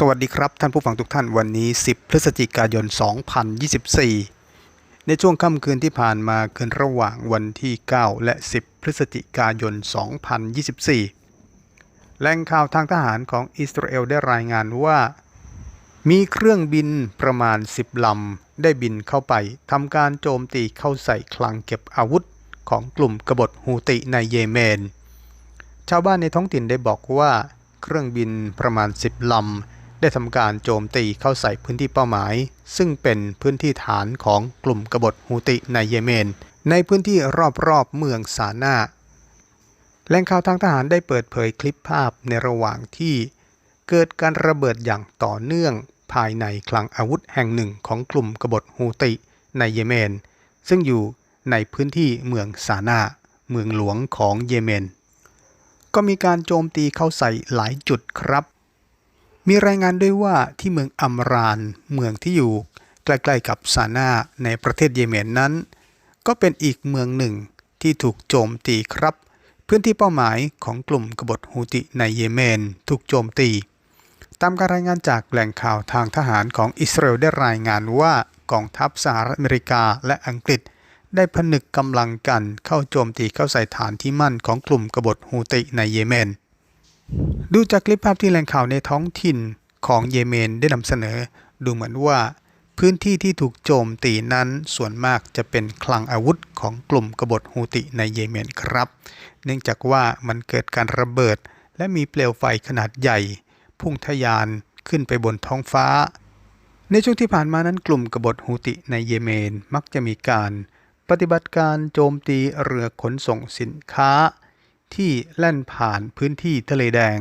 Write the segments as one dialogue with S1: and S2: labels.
S1: สวัสดีครับท่านผู้ฟังทุกท่านวันนี้ 10 พฤศจิกายน 2024 ในช่วงค่ำคืนที่ผ่านมาคืนระหว่างวันที่ 9 และ 10 พฤศจิกายน 2024 แหล่งข่าวทางทหารของอิสราเอลได้รายงานว่า มีเครื่องบินประมาณ 10 ลำ ได้บินเข้าไปทำการโจมตีเข้าใส่คลังเก็บอาวุธของกลุ่มกบฏฮูติในเยเมน ชาวบ้านในท้องถิ่นได้บอกว่าเครื่องบินประมาณ 10 ลำ ได้ทำการโจมตีเข้าใส่พื้นที่เป้าหมาย ซึ่งเป็นพื้นที่ฐานของกลุ่มกบฏฮูติในเยเมน ในพื้นที่รอบๆเมืองซานาแหล่งข่าวทางทหารได้เปิดเผยคลิปภาพในระหว่างที่ เกิดการระเบิดอย่างต่อเนื่องภายในคลังอาวุธแห่งหนึ่งของกลุ่มกบฏฮูติในเยเมน ซึ่งอยู่ในพื้นที่เมืองซานาเมืองหลวงของเยเมน ก็มีการโจมตีเข้าใส่หลายจุดครับ มีรายงานด้วยว่าที่เมืองอัมราน เมืองที่อยู่ใกล้ๆกับซานาในประเทศเยเมนนั้น ก็เป็นอีกเมืองหนึ่งที่ถูกโจมตีครับ พื้นที่เป้าหมายของกลุ่มกบฏฮูติในเยเมนถูกโจมตี ตามการรายงานจากแหล่งข่าวทางทหารของอิสราเอลได้รายงานว่ากองทัพสหรัฐอเมริกาและอังกฤษ ได้ผนึกกำลังกันเข้าโจมตีเข้าใส่ฐานที่มั่นของกลุ่มกบฏฮูติในเยเมน ดูจากคลิปภาพที่แหล่งข่าวในท้องถิ่นของเยเมนได้นำเสนอ ดูเหมือนว่าพื้นที่ที่ถูกโจมตีนั้นส่วนมากจะเป็นคลังอาวุธของกลุ่มกบฏฮูติในเยเมนครับ เนื่องจากว่ามันเกิดการระเบิด และมีเปลวไฟขนาดใหญ่ พุ่งทะยานขึ้นไปบนท้องฟ้า ในช่วงที่ผ่านมานั้นกลุ่มกบฏฮูติในเยเมนมักจะมีการ ปฏิบัติการโจมตีเรือขนส่งสินค้า ที่แล่นผ่านพื้นที่ทะเลแดง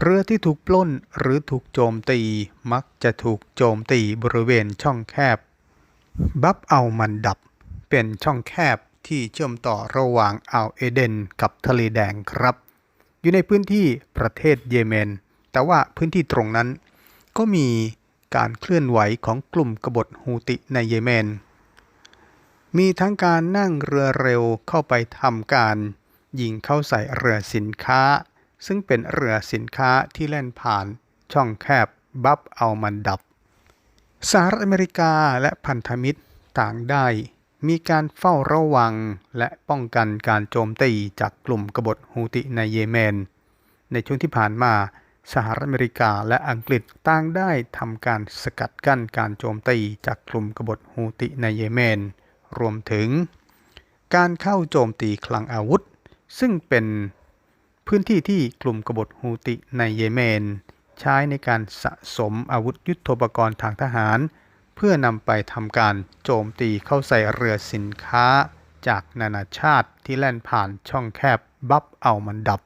S1: เรือที่ถูกปล้นหรือถูกโจมตีมักจะถูกโจมตีบริเวณช่องแคบ บับเอามันดับ เป็นช่องแคบที่เชื่อมต่อระหว่างอ่าวเอเดนกับทะเลแดงครับ อยู่ในพื้นที่ประเทศเยเมน แต่ว่าพื้นที่ตรงนั้น ก็มีการเคลื่อนไหวของกลุ่มกบฏฮูติในเยเมน มีทั้งการนั่งเรือเร็วเข้าไปทำการ ยิงเข้าใส่เรือสินค้า ซึ่งเป็นเรือสินค้าที่แล่นผ่านช่องแคบบับเอามันดับ สหรัฐอเมริกาและพันธมิตรต่างได้ มีการเฝ้าระวังและป้องกันการโจมตีจากกลุ่มกบฏฮูติในเยเมน ในช่วงที่ผ่านมาสหรัฐอเมริกาและอังกฤษต่างได้ทำการสกัดกั้นการโจมตีจากกลุ่มกบฏฮูติในเยเมน รวมถึง การเข้าโจมตีคลังอาวุธ ซึ่งเป็นพื้นที่ที่กลุ่มกบฏฮูติในเยเมน ใช้ในการสะสมอาวุธยุโทโธปกรณ์ทางทหาร เพื่อนำไปทำการโจมตีเข้าใส่เรือสินค้าจากนานาชาติที่แล่นผ่านช่องแคบบับเอามันดับ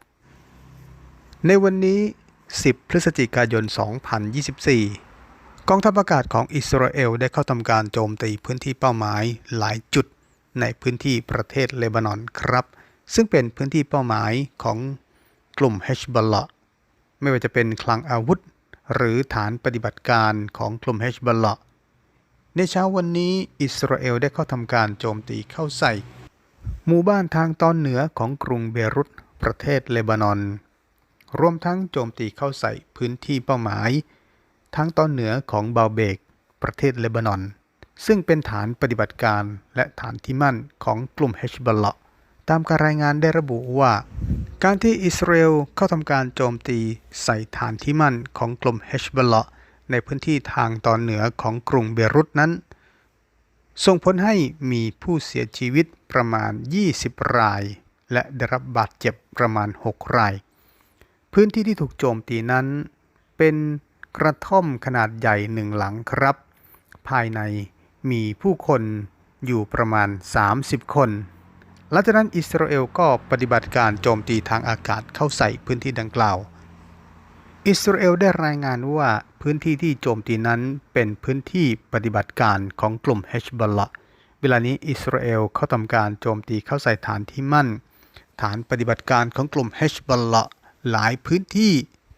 S1: ในวันนี้ 10 พฤศจิกายน 2024 กองทัพอากาศของอิสราเอลได้เข้าทำการโจมตีพื้นที่เป้าหมายหลายจุดในพื้นที่ประเทศเลบานอนครับ ซึ่งเป็นพื้นที่เป้าหมายของกลุ่มเฮชบอลลาไม่ว่าจะเป็นคลังอาวุธ หรือฐานปฏิบัติการของกลุ่มเฮชบอลลาในเช้าวันนี้อิสราเอลได้เข้าทำการโจมตีเข้าใส่ หมู่บ้านทางตอนเหนือของกรุงเบรุตประเทศเลบานอน รวมทั้งโจมตีเข้าใส่พื้นที่เป้าหมายทางตอนเหนือของบาเบก ประเทศเลบานอน ซึ่งเป็นฐานปฏิบัติการและฐานที่มั่นของกลุ่มเฮชบอลลา ตามการรายงานได้ระบุว่า การที่อิสราเอลเข้าทำการโจมตีใส่ฐานที่มั่นของกลุ่มเฮชบอลลาในพื้นที่ทางตอนเหนือของกรุงเบรุตนั้น ส่งผลให้มีผู้เสียชีวิตประมาณ 20 ราย และได้รับบาดเจ็บประมาณ 6 ราย พื้นที่ที่ถูกโจมตีนั้น เป็นกระท่อมขนาดใหญ่หนึ่งหลังครับ ภายในมีผู้คนอยู่ประมาณ 30 คน หลังจากนั้นอิสราเอลก็ปฏิบัติการโจมตีทางอากาศเข้าใส่พื้นที่ดังกล่าว อิสราเอลได้รายงานว่าพื้นที่ที่โจมตีนั้นเป็นพื้นที่ปฏิบัติการของกลุ่มเฮชบอลละเวลานี้อิสราเอลเข้าทำการโจมตีเข้าใส่ฐานที่มั่น ฐานปฏิบัติการของกลุ่มเฮชบอลละหลายพื้นที่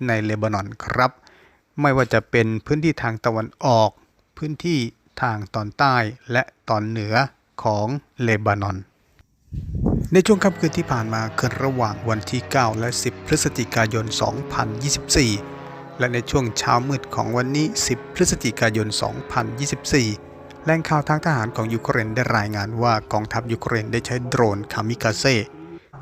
S1: ในเลบานอนครับ ไม่ว่าจะเป็นพื้นที่ทางตะวันออก พื้นที่ทางตอนใต้และตอนเหนือของเลบานอน ในช่วงค่ำคืนที่ผ่านมาคืนระหว่างวันที่ 9 และ 10 พฤศจิกายน 2024 และในช่วงเช้ามืดของวันนี้ 10 พฤศจิกายน 2024 แหล่งข่าวทางทหารของยูเครนได้รายงานว่ากองทัพยูเครนได้ใช้โดรนคามิกาเซ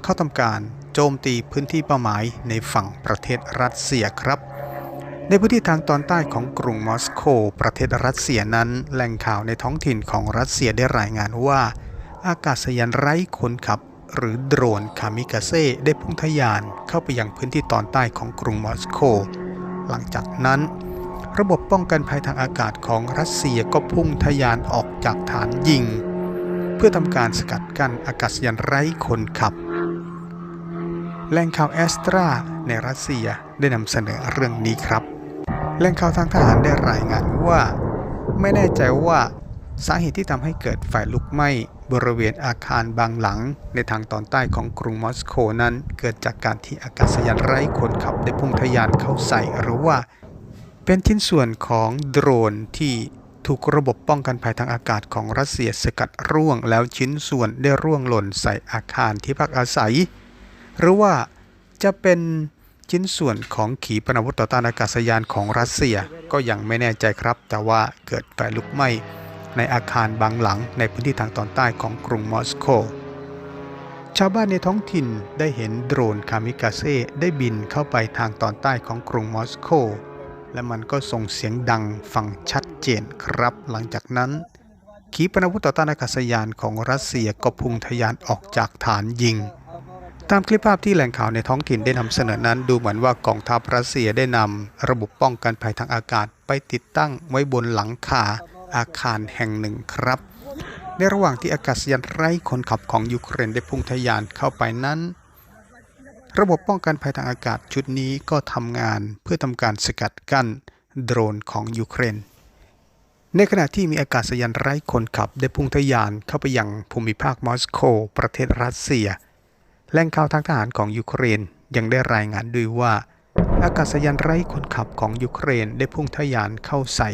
S1: เข้าทำการโจมตีพื้นที่เป้าหมายในฝั่งประเทศรัสเซียครับ ในพื้นที่ทางตอนใต้ของกรุงมอสโกประเทศรัสเซียนั้น แหล่งข่าวในท้องถิ่นของรัสเซียได้รายงานว่า อากาศยานไร้คนขับ หรือโดรนคามิกาเซได้พุ่งทะยานเข้าไปยังพื้นที่ตอนใต้ของกรุงมอสโก หลังจากนั้น ระบบป้องกันภัยทางอากาศของรัสเซียก็พุ่งทะยานออกจากฐานยิง เพื่อทำการสกัดกั้นอากาศยานไร้คนขับแหล่งข่าวแอสตราในรัสเซียได้นำเสนอเรื่องนี้ครับแหล่งข่าวทางทหารได้รายงานว่า ไม่แน่ใจว่าสาเหตุที่ทำให้เกิดไฟลุกไหม้ บริเวณอาคารบางหลัง ในทางตอนใต้ของกรุงมอสโกนั้น เกิดจากการที่อากาศยานไร้คนขับได้พุ่งทะยานเข้าใส่หรือว่า เป็นชิ้นส่วนของโดรนที่ถูกระบบป้องกันภัยทางอากาศของรัสเซียสกัดร่วงแล้วชิ้นส่วนได้ร่วงหล่นใส่อาคารที่พักอาศัย หรือว่าจะเป็นชิ้นส่วนของขีปนาวุธต่อต้านอากาศยานของรัสเซียก็ยังไม่แน่ใจครับ แต่ว่าเกิดไฟลุกไหม้ ในอาคารบางหลังในพื้นที่ทางตอนใต้ของกรุงมอสโก ชาวบ้านในท้องถิ่นได้เห็นโดรนคามิกาเซได้บินเข้าไปทางตอนใต้ของกรุงมอสโก และมันก็ส่งเสียงดังฟังชัดเจนครับ หลังจากนั้น ขีปนาวุธต่อต้านอากาศยานของรัสเซียก็พุ่งทะยานออกจากฐานยิงตามคลิปภาพที่แหล่งข่าวในท้องถิ่นได้นำเสนอนั้น ดูเหมือนว่ากองทัพรัสเซียได้นำระบบป้องกันภัยทางอากาศไปติดตั้งไว้บนหลังคา อาคารแห่งหนึ่งครับ ในระหว่างที่อากาศยานไร้คนขับของยูเครนได้พุ่งทะยานเข้าไปนั้น ระบบป้องกันภัยทางอากาศชุดนี้ก็ทำงานเพื่อทำการสกัดกั้นโดรนของยูเครน ในขณะที่มีอากาศยานไร้คนขับได้พุ่งทะยานเข้าไปยังภูมิภาคมอสโกประเทศรัสเซียแหล่งข่าวทางทหารของยูเครนยังได้รายงานด้วยว่า อากาศยานไร้คนขับของยูเครนได้พุ่งทะยานเข้าใส่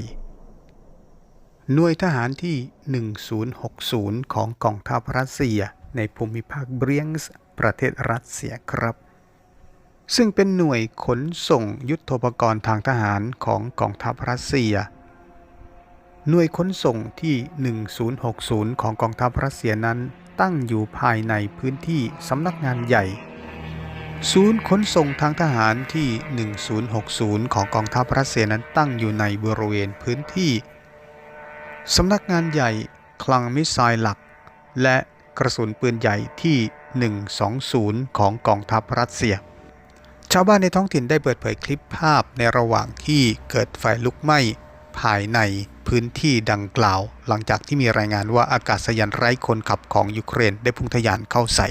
S1: หน่วยทหารที่ 1060 ของกองทัพรัสเซีย ในภูมิภาคเบรียงส์ประเทศรัสเซียครับ ซึ่งเป็นหน่วยขนส่งยุทโธปกรณ์ทางทหารของกองทัพรัสเซีย หน่วยขนส่งที่ 1060 ของกองทัพรัสเซียนั้นตั้งอยู่ภายในพื้นที่สำนักงานใหญ่ ศูนย์ขนส่งทางทหารที่ 1060 ของกองทัพรัสเซียนั้นตั้งอยู่ในบริเวณพื้นที่ สำนักงานใหญ่คลังมิสไซล์หลัก และกระสุนปืนใหญ่ที่ 120 ของกองทัพรัสเซีย ชาวบ้านในท้องถิ่นได้เปิดเผยคลิปภาพในระหว่างที่เกิดไฟลุกไหม้ภายในพื้นที่ดังกล่าว หลังจากที่มีรายงานว่าอากาศยานไร้คนขับของยูเครนได้พุ่งทะยานเข้าใส่